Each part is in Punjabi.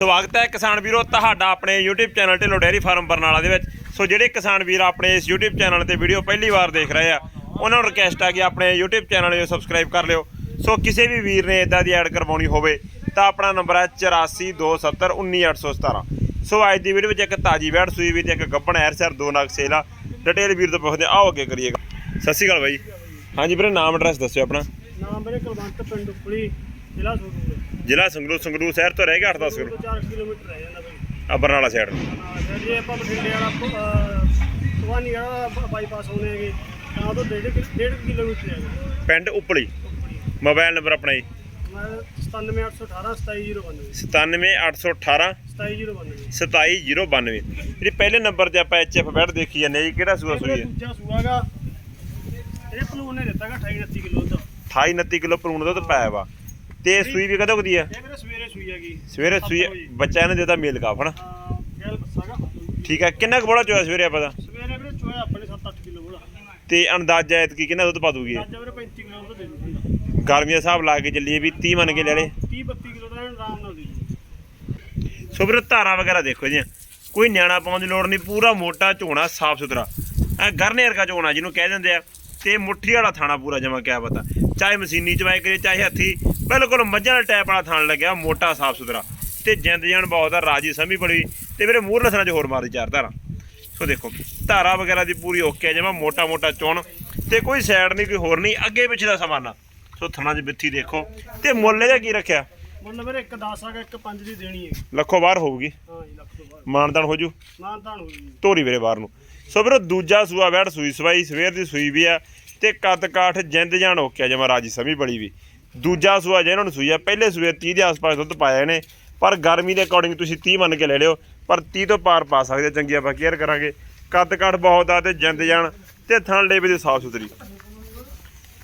ਸਵਾਗਤ ਹੈ ਕਿਸਾਨ ਵੀਰੋ ਤੁਹਾਡਾ ਆਪਣੇ YouTube channel Dhillon dairy farm Barnala ਦੇ ਵਿੱਚ। ਸੋ ਜਿਹੜੇ ਕਿਸਾਨ ਵੀਰ ਆਪਣੇ ਇਸ YouTube ਚੈਨਲ ਤੇ ਵੀਡੀਓ ਪਹਿਲੀ ਵਾਰ ਦੇਖ ਰਹੇ ਆ, ਉਹਨਾਂ ਨੂੰ ਰਿਕਵੈਸਟ ਆ ਕਿ ਆਪਣੇ YouTube ਚੈਨਲ ਨੂੰ ਸਬਸਕ੍ਰਾਈਬ ਕਰ ਲਿਓ। ਸੋ ਕਿਸੇ ਵੀ ਵੀਰ ਨੇ ਇਦਾਂ ਦੀ ਐਡ ਕਰਵਾਉਣੀ ਹੋਵੇ, ਤਾਂ ਆਪਣਾ ਨੰਬਰ ਹੈ 8427191817 ਸੋ ਅੱਜ ਦੀ ਵੀਡੀਓ ਵਿੱਚ ਇੱਕ ਤਾਜੀ ਵੈੜ ਸੂਈ ਵੀ ਤੇ ਇੱਕ ਗੱਬਣ ਐਰ ਸਰ ਦੋ ਨਗ ਸੇਲਾ। ਡਿਟੇਲ ਵੀਰ ਤੋਂ ਪੁੱਛਦੇ ਆਓ ਅੱਗੇ ਕਰੀਏਗਾ ਸਤਿ ਸ਼੍ਰੀ ਅਕਾਲ ਬਾਈ। ਹਾਂਜੀ ਵੀਰੇ, ਨਾਮ ਐਡਰੈਸ ਦੱਸਿਓ ਆਪਣਾ। ਨਾਮ ਮੇਰੇ ਕੁਲਵੰਤ ਪਿੰਡ ਉਪਲੀ, ਜ਼ਿਲ੍ਹਾ ਸੂਰਪੁਰ ਜ਼ਿਲ੍ਹਾ ਸੰਗਰੂਰ ਸੰਗਰੂਰ ਸ਼ਹਿਰ ਤੋਂ ਰਹਿ ਗਿਆ 8-10 ਤੋਂ ਕਿਲੋ 4 ਕਿਲੋਮੀਟਰ ਰਹਿ ਜਾਂਦਾ ਬਈ। ਆ ਬਰਨਾਲਾ ਸਾਈਡ ਨੂੰ ਜੇ ਆਪਾਂ ਬਠਿੰਡੇ ਵਾਲਾ ਭਵਾਨੀ ਵਾਲਾ ਬਾਈਪਾਸ ਹੋਣੇ ਹੈਗੇ ਤਾਂ ਉਹ ਤੋਂ 1.5 ਕਿਲੋਮੀਟਰ ਹੈਗਾ ਪਿੰਡ ਉਪਲੀ। ਮੋਬਾਈਲ ਨੰਬਰ ਆਪਣਾ ਜੀ। ਮੈਂ 97818 27092 97818 27092 27092 ਜਿਹੜੀ ਪਹਿਲੇ ਨੰਬਰ ਤੇ ਆਪਾਂ ਐਚਐਫ ਬੈਡ ਦੇਖੀ ਜਾਂਦੇ ਜੀ ਕਿਹੜਾ ਸੂਆ ਸੂਈ ਹੈ? ਦੂਜਾ ਸੂਆਗਾ ਇਹ ਪਲੂਨ ਨੇ ਦਿੱਤਾਗਾ 28 29 ਕਿਲੋ ਦਾ 28 29 ਕਿਲੋ ਭਰੂਣ ਦੁੱਧ ਪਾਇਆ ਵਾ। ਤੇ ਸੂਈ ਵੀ ਕਦੋਂ ਕਦੀ ਆ? ਇਹ ਮੇਰੇ ਸਵੇਰੇ ਸੂਈ ਹੈਗੀ ਸਵੇਰੇ ਸੂਈ। ਬੱਚਾ ਇਹਨੇ ਦੇਤਾ ਮੇਲ ਕਾਫ ਹਨਾ ਹਾਂ ਗੈਲ ਬੱਸਾਗਾ ਠੀਕ ਹੈ ਕਿੰਨਾ ਕੁ ਬੋਲਾ ਚੋਇਆ ਸਵੇਰੇ ਆਪਾਂ ਦਾ? ਸਵੇਰੇ ਵੀਰੇ ਚੋਇਆ ਆਪਣੇ 7-8 ਕਿਲੋ ਬੋਲਾ। ਤੇ ਅੰਦਾਜ਼ਾ ਐਤਕੀ ਕਿੰਨਾ ਦੁੱਧ ਪਾ ਦੂਗੀ? ਅੱਜ ਵੀਰੇ 35 ਕਿਲੋ ਦਾ ਦੇ ਦੂੰਗਾ ਗਰਮੀ ਦਾ ਹਿਸਾਬ ਲਾ ਕੇ ਚੱਲੀਏ ਵੀ 30 ਮੰਨ ਕੇ ਲੈ ਲੈ 30 32 ਕਿਲੋ ਦਾ ਆਰਾਮ ਨਾਲ ਦੇ ਦੂੰਗਾ। ਸੋ ਵੀਰੇ ਧਾਰਾਂ ਵਗੈਰਾ ਦੇਖੋ ਜੀ। ਕੋਈ ਨਿਆਣਾ ਪਾਉਣ ਦੀ ਲੋੜ ਨਹੀਂ ਪੂਰਾ ਮੋਟਾ ਝੋਣਾ ਸਾਫ਼ ਸੁਥਰਾ। ਐ ਗਰਨੇ ਵਰਗਾ ਝੋਣਾ ਜਿਹਨੂੰ ਕਹਿ ਦਿੰਦੇ ਆ। ਤੇ ਮੁੱਠੀ ਵਾਲਾ ਥਾਣਾ ਪੂਰਾ ਜਮਾ ਕਿਆ ਪਤਾ। ਚਾਹੇ ਮਸ਼ੀਨੀ ਚਵਾਈ ਕਰੇ ਚਾਹੇ ਹੱਥੀ ਬਿਲਕੁਲ ਮੱਝਾਂ ਵਾਲਾ ਟੈਪ ਵਾਲਾ ਥਾਣ ਲੱਗਿਆ ਮੋਟਾ ਸਾਫ਼ ਸੁਥਰਾ। ਤੇ ਜਿੰਦ ਜਾਨ ਬਹੁਤ ਆ ਰਾਜੀ ਸਮੀ ਬੜੀ। ਤੇ ਵੀਰੇ ਮੂਹਰ ਲਸਣਾ ਚ ਹੋਰ ਮਾਰੀ ਚਾਰ ਧਾਰਾਂ। ਸੋ ਦੇਖੋ ਧਾਰਾ ਵਗੈਰਾ ਦੀ ਪੂਰੀ ਓਕੇ ਆ ਜਮਾ ਮੋਟਾ ਮੋਟਾ ਚੋਣ। ਤੇ ਕੋਈ ਸਾਈਡ ਨਹੀਂ ਕੋਈ ਹੋਰ ਨਹੀਂ ਅੱਗੇ ਪਿੱਛੇ ਦਾ ਸਮਾਨਾ ਸੋ ਥਣਾ 'ਚ ਬਿੱਥੀ ਦੇਖੋ। ਤੇ ਮੁੱਲ ਇਹਦਾ ਕੀ ਰੱਖਿਆ? ਮੁੱਲ ਵੀਰੇ ਇੱਕ 10 ਆਗਾ ਇੱਕ 5 ਦੀ ਦੇਣੀ ਹੈ। ਲੱਖੋਂ ਬਾਹਰ ਹੋਊਗੀ। ਹਾਂ ਜੀ ਲੱਖ ਬਾਅਦ ਮਾਨਦਾਨ ਹੋ ਜੂ? ਮਾਨਤਾਨ ਹੋ ਗਈ ਧੋਰੀ ਵੀਰੇ ਬਾਹਰ ਨੂੰ। ਸੋ ਵੀਰੋ ਦੂਜਾ ਸੂਆ ਵੈੜ ਸੂਈ ਸਵਾਈ ਸਵੇਰ ਦੀ ਸੂਈ ਵੀ ਆ ਤੇ ਕੱਦ ਕਾਠ ਜਿੰਦ ਜਾਨ ਓਕਿਆ ਜਮਾ ਰਾਜੀ ਸਮੀ ਬੜੀ ਵੀ। ਦੂਜਾ ਸੂਆ ਜੇ ਇਹਨਾਂ ਨੂੰ ਸੂਈ ਆ ਪਹਿਲੇ ਸੂਏ 30 ਦੇ ਆਸ-ਪਾਸ ਦੁੱਧ ਪਾਇਆ ਇਹਨੇ ਪਰ ਗਰਮੀ ਦੇ ਅਕੋਰਡਿੰਗ ਤੁਸੀਂ 30 ਮੰਨ ਕੇ ਲੈ ਲਿਓ ਪਰ 30 ਤੋਂ ਪਾਰ ਪਾ ਸਕਦੇ ਹੋ, ਚੰਗੀ ਆਪਾਂ ਕੇਅਰ ਕਰਾਂਗੇ। ਕੱਦ ਕਾਠ ਬਹੁਤ ਆ ਤੇ ਜਿੰਦ ਜਾਨ ਤੇ ਥਣ ਲੇਵੇ ਦੀ ਸਾਫ਼ ਸੁਥਰੀ।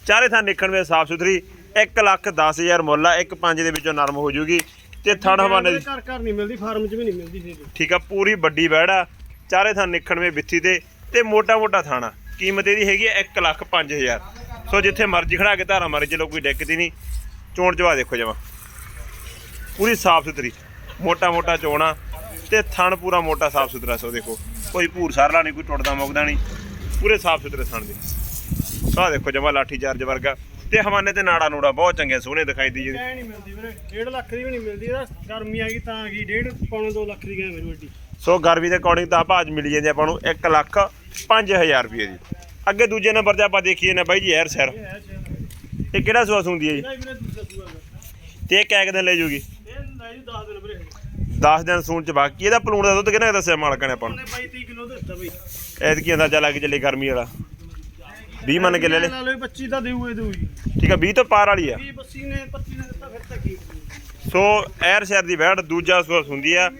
ਚਾਰੇ ਥਾਂ ਨਿਕਣ ਵਿੱਚ ਸਾਫ਼ ਸੁਥਰੀ 1 ਲੱਖ 10000 ਮੁੱਲ ਆ 1 5 ਦੇ ਵਿੱਚੋਂ ਨਰਮ ਹੋ ਜੂਗੀ ਤੇ ਥਣ ਹਵਾਨੇ ਦੀ ਘਰ ਘਰ ਨਹੀਂ ਮਿਲਦੀ ਫਾਰਮ 'ਚ ਵੀ ਨਹੀਂ ਮਿਲਦੀ ਫਿਰ ਠੀਕ ਆ ਪੂਰੀ ਵੱਡੀ ਵੈੜ ਆ ਚਾਰੇ ਥਾਂ ਨਿਖਣਵੇਂ ਵਿੱਥੀ ਤੇ ਤੇ ਮੋਟਾ ਮੋਟਾ ਥਾਣਾ। ਕੀਮਤ ਇਹਦੀ ਹੈਗੀ 1 ਲੱਖ 5000 ਸੋ ਜਿੱਥੇ ਮਰਜ਼ੀ ਖੜਾ ਕੇ ਧਾਰਾ ਮਾਰੇ ਚਲੋ ਕੋਈ ਡਿੱਕਦੀ ਨਹੀਂ, ਚੋਣ ਜਵਾ ਦੇਖੋ ਜਮਾ। ਪੂਰੀ ਸਾਫ਼ ਸੁਥਰੀ ਮੋਟਾ ਮੋਟਾ ਚੋਣਾ ਤੇ ਥਣ ਪੂਰਾ ਮੋਟਾ ਸਾਫ਼ ਸੁਥਰਾ ਸੋ ਦੇਖੋ। ਕੋਈ ਭੂਰ ਸਾਰਲਾ ਨਹੀਂ, ਕੋਈ ਟੁੱਟਦਾ ਮੁੱਕਦਾ ਨਹੀਂ। ਪੂਰੇ ਸਾਫ਼ ਸੁਥਰੇ ਥਣ ਦੇ। ਆਹ ਦੇਖੋ ਜਮਾ ਲਾਠੀ ਚਾਰਜ ਵਰਗਾ। ਤੇ ਹਵਾਨੇ ਤੇ ਨਾੜਾ ਨੂੜਾ ਬਹੁਤ ਚੰਗੇ ਸੋਹਣੇ ਦਿਖਾਈ ਦੀ ਜੀ ਨਹੀਂ ਮਿਲਦੀ ਵੀਰੇ 1.5 ਲੱਖ ਦੀ ਵੀ ਨਹੀਂ ਮਿਲਦੀ ਗਰਮੀ ਆ ਗਈ ਤਾਂ ਆ ਗਈ 1.5 ਪੌਣੇ 2 ਲੱਖ ਦੀ ਗੈ ਮੇਰੀ ਵੱਡੀ ਸੋ ਗਰਮੀ ਦੇ ਅਕੋਰਡਿੰਗ ਤਾਂ ਭਾਜ ਮਿਲ ਜਾਂਦੀ ਆਪਾਂ ਨੂੰ 1 ਲੱਖ 5000 ਰੁਪਏ ਦੀ। ਅੱਗੇ ਦੂਜੇ ਨੰਬਰ ਤੇ ਆਪਾਂ ਦੇਖੀਏ ਨਾ ਬਾਈ ਜੀ ਐਰ ਸੈਰ ਇਹ ਕਿਹੜਾ ਸੂਆ ਹੁੰਦੀ ਹੈ ਜੀ? ਇਹਦਾ ਹੀ ਤੇ ਇਹ ਦਿਨ ਲੈ ਜੂਗੀ? 10 ਦਿਨ ਸੂਣ ਚ ਬਾਕੀ ਇਹਦਾ ਪਲੂਣ ਦਾ ਦੁੱਧ ਕਿੰਨਾ ਦੱਸਿਆ ਮਾਲਕਾਂ ਨੇ ਆਪਾਂ ਨੂੰ? 22 ਕਿਲੋ ਦਿੱਤਾ ਬਈ ਐਤਕੀ ਅੰਦਾਜ਼ਾ ਲੱਗ ਚੱਲੇ ਗਰਮੀ ਵਾਲਾ। 20 ਮੰਨ ਕੇ ਲੈ ਲੈ। ਲਾ 25 ਤਾਂ ਦੇਊ ਇਹ ਦੇਊ ਜੀ ਠੀਕ ਆ 20 ਤੋਂ ਪਾਰ ਵਾਲੀ ਆ। 20 25 ਨੇ 25 ਨੇ ਦਿੱਤਾ ਫਿਰ ਤਾਂ ਕੀ ਸੋ ਐਰ ਸ਼ਹਿਰ ਦੀ ਵੈੜ ਦੂਜਾ ਸੂਆ ਹੁੰਦੀ ਆ।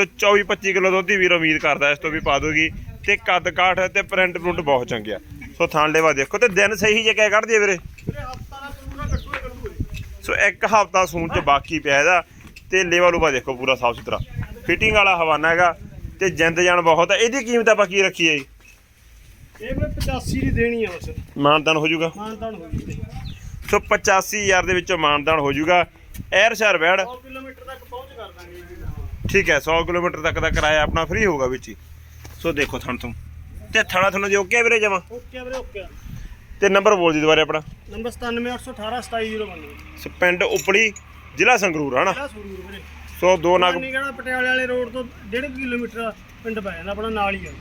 ਸੋ 24 25 ਕਿਲੋ ਦੁੱਧ ਦੀ ਵੀਰ ਉਮੀਦ ਕਰਦਾ ਇਸ ਤੋਂ ਵੀ ਪਾ ਦੋਗੀ ਤੇ ਕੱਦ ਕਾਠ ਤੇ ਪ੍ਰਿੰਟ ਪ੍ਰਿੰਟ ਬਹੁਤ ਚੰਗਿਆ ਸੋ ਥਾਣ ਲੈਵਾ ਦੇਖੋ ਤੇ ਦਿਨ ਸਹੀ ਜੇ ਕਹਿ ਕੱਢਦੀ ਵੀਰੇ। ਸੋ ਇੱਕ ਹਫਤਾ ਸੂਣ ਚ ਬਾਕੀ ਪਿਆ ਇਹਦਾ ਤੇ ਲੇਵਾ ਲੂਵਾ ਦੇਖੋ ਪੂਰਾ ਸਾਫ਼ ਸੁਥਰਾ। ਫਿਟਿੰਗ ਵਾਲਾ ਹਵਾਨਾ ਹੈਗਾ ਤੇ ਜਿੰਦ ਜਾਨ ਬਹੁਤ ਹੈ ਇਹਦੀ ਕੀਮਤ ਆਪਾਂ ਕੀ ਰੱਖੀ ਹੈ ਜੀ? ਇਹ ਵੀਰੇ 85 ਦੀ ਦੇਣੀ ਆ ਬਸ। ਮਾਨਦਾਨ ਹੋ ਜਾਊਗਾ? ਮਾਨਤਾਨ ਹੋ ਗਈ ਸੋ 85000 ਦੇ ਵਿੱਚੋਂ ਮਾਨਦਾਨ ਹੋ ਜਾਊਗਾ। ਐਰ ਸ਼ਹਿਰ ਵੈੜ 100 ਕਿਲੋਮੀਟਰ ਤੱਕ ਪਹੁੰਚ ਕਰ ਦਾਂਗੇ ਜੀ। ਠੀਕ ਹੈ 100 ਕਿਲੋਮੀਟਰ ਤੱਕ ਦਾ ਕਿਰਾਇਆ ਆਪਣਾ ਫ੍ਰੀ ਹੋਊਗਾ ਵਿੱਚ ਹੀ। ਸੋ ਦੇਖੋ ਥਣ ਤੋਂ ਤੇ ਥਣਾ ਥਣਾ ਜੋ ਓਕੇ ਵੀਰੇ ਜਮਾ? ਓਕੇ ਵੀਰੇ ਓਕੇ ਤੇ ਨੰਬਰ ਬੋਲ ਦੀ ਦੁਬਾਰੇ ਆਪਣਾ। ਨੰਬਰ 97818 27092 ਸੋ ਪਿੰਡ ਉਪਲੀ ਜ਼ਿਲ੍ਹਾ ਸੰਗਰੂਰ ਹਨਾ ਵੀਰੇ। ਸੋ ਦੋ ਨਗ ਨਹੀਂ ਪਟਿਆਲੇ ਵਾਲੇ ਰੋਡ ਤੋਂ 1.5 ਕਿਲੋਮੀਟਰ ਪਿੰਡ ਪੈ ਜਾਂਦਾ ਆਪਣਾ ਨਾਲ ਹੀ ਆ।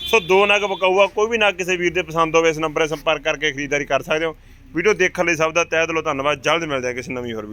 ਸੋ ਦੋ ਨਗ ਬਕਾਊਆ ਕੋਈ ਵੀ ਨਗ ਕਿਸੇ ਵੀਰ ਦੇ ਪਸੰਦ ਹੋਵੇ ਇਸ ਨੰਬਰ 'ਤੇ ਸੰਪਰਕ ਕਰਕੇ ਖਰੀਦਦਾਰੀ ਕਰ ਸਕਦੇ ਹੋ। ਵੀਡੀਓ ਦੇਖਣ ਲਈ ਸਭ ਦਾ ਤਹਿ ਦਿਲੋਂ ਧੰਨਵਾਦ ਜਲਦ ਮਿਲਦੇ ਹਾਂ ਕਿਸੇ ਨਵੀਂ ਹੋਰ